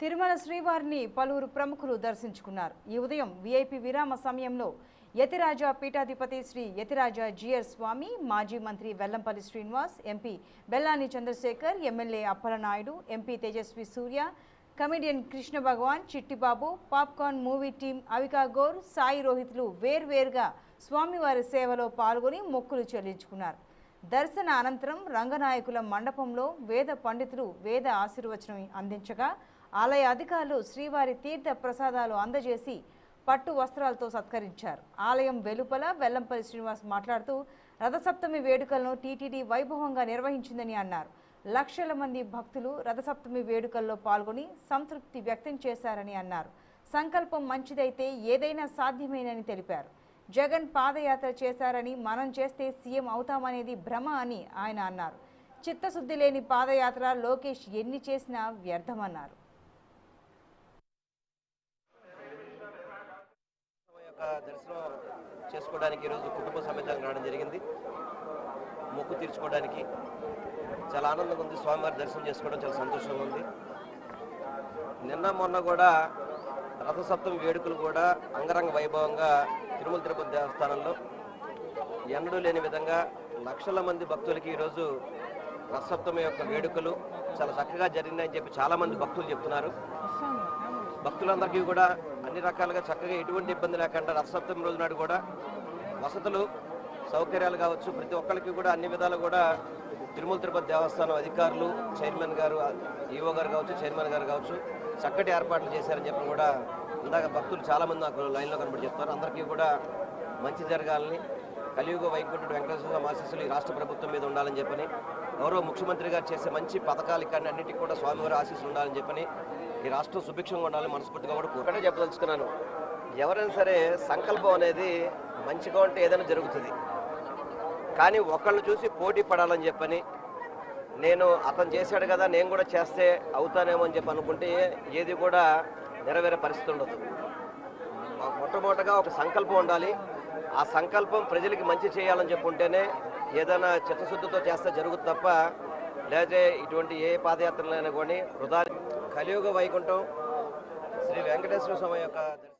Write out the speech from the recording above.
తిరుమల శ్రీవారిని పలువురు ప్రముఖులు దర్శించుకున్నారు. ఈ ఉదయం విఐపి విరామ సమయంలో యతిరాజా పీఠాధిపతి శ్రీ యతిరాజా జిఆర్ స్వామి మాజీ మంత్రి Vellampalli Srinivas MP Bellana Chandrasekhar MLA Appalanaidu MP Tejasvi Surya comedian Krishna Bhagavan Chittibabu popcorn movie team Avika Gor Sai రోహిత్లు వేర్వేరుగా స్వామివారి సేవలో పాల్గొని మొక్కులు చెల్లించుకున్నారు. దర్శన అనంతరం రంగనాయకుల మండపంలో వేద పండితులు వేద ఆశీర్వచనం అందించగా ఆలయ అధికారులు శ్రీవారి తీర్థ ప్రసాదాలు అందజేసి పట్టు వస్త్రాలతో సత్కరించారు. ఆలయం వెలుపల వెల్లంపల్లి శ్రీనివాస్ మాట్లాడుతూ రథసప్తమి వేడుకలను టీటీడీ వైభవంగా నిర్వహించిందని అన్నారు. లక్షల మంది భక్తులు రథసప్తమి వేడుకల్లో పాల్గొని సంతృప్తి వ్యక్తం చేశారని అన్నారు. సంకల్పం మంచిదైతే ఏదైనా సాధ్యమేనని తెలిపారు. జగన్ పాదయాత్ర చేశారని మనం చేస్తే సీఎం అవుతామనేది భ్రమ అని ఆయన అన్నారు. చిత్తశుద్ధి లేని పాదయాత్ర లోకేష్ ఎన్ని చేసినా వ్యర్థమన్నారు స్వామి యొక్క దర్శనం చేసుకోవడానికి ఈరోజు కుటుంబ సమేతంగా రావడం జరిగింది. మొక్కు తీర్చుకోవడానికి చాలా ఆనందంగా ఉంది. స్వామివారి దర్శనం చేసుకోవడం చాలా సంతోషంగా ఉంది. నిన్న మొన్న కూడా రథసప్తమి వేడుకలు కూడా అంగరంగ వైభవంగా తిరుమల తిరుపతి దేవస్థానంలో ఎన్నడూ లేని విధంగా లక్షల మంది భక్తులకి ఈరోజు రథసప్తమి యొక్క వేడుకలు చాలా చక్కగా జరిగినాయని చెప్పి చాలామంది భక్తులు చెప్తున్నారు. భక్తులందరికీ కూడా అన్ని రకాలుగా చక్కగా ఎటువంటి ఇబ్బంది లేకుండా రథసప్తమి రోజు నాడు కూడా వసతులు సౌకర్యాలు కావచ్చు ప్రతి ఒక్కరికి కూడా అన్ని విధాలు కూడా తిరుమల తిరుపతి దేవస్థానం అధికారులు చైర్మన్ గారు ఈఓ గారు కావచ్చు చైర్మన్ గారు కావచ్చు చక్కటి ఏర్పాట్లు చేశారని చెప్పి కూడా ఇందాక భక్తులు చాలామంది నాకు లైన్లో కనబడి చెప్తారు అందరికీ కూడా మంచి జరగాలని కలియుగ వైకుంఠుడు వెంకటేశ్వర ఆశీస్సులు ఈ రాష్ట్ర ప్రభుత్వం మీద ఉండాలని చెప్పని గౌరవ ముఖ్యమంత్రి గారు చేసే మంచి పథకాలు కానీ అన్నిటికీ కూడా స్వామివారి ఆశీస్సు ఉండాలని చెప్పని ఈ రాష్ట్రం సుభిక్షంగా ఉండాలని మనస్ఫూర్తిగా కూడా ఒకటే చెప్పదలుచుకున్నాను. ఎవరైనా సరే సంకల్పం అనేది మంచిగా ఉంటే ఏదైనా జరుగుతుంది. కానీ ఒకళ్ళు చూసి పోటీ పడాలని చెప్పని నేను అతను చేశాడు కదా నేను కూడా చేస్తే అవుతానేమో అని చెప్పి అనుకుంటే ఏది కూడా నెరవేరే పరిస్థితి ఉండదు. మొట్టమొదటగా ఒక సంకల్పం ఉండాలి. ఆ సంకల్పం ప్రజలకి మంచి చేయాలని చెప్పుంటేనే ఏదైనా చిత్తశుద్ధితో చేస్తే జరుగుతుంది తప్ప లేకపోతే ఇటువంటి ఏ పాదయాత్రలైనా కానీ వృధా కలియుగ వైకుంఠం శ్రీ వెంకటేశ్వర స్వామి యొక్క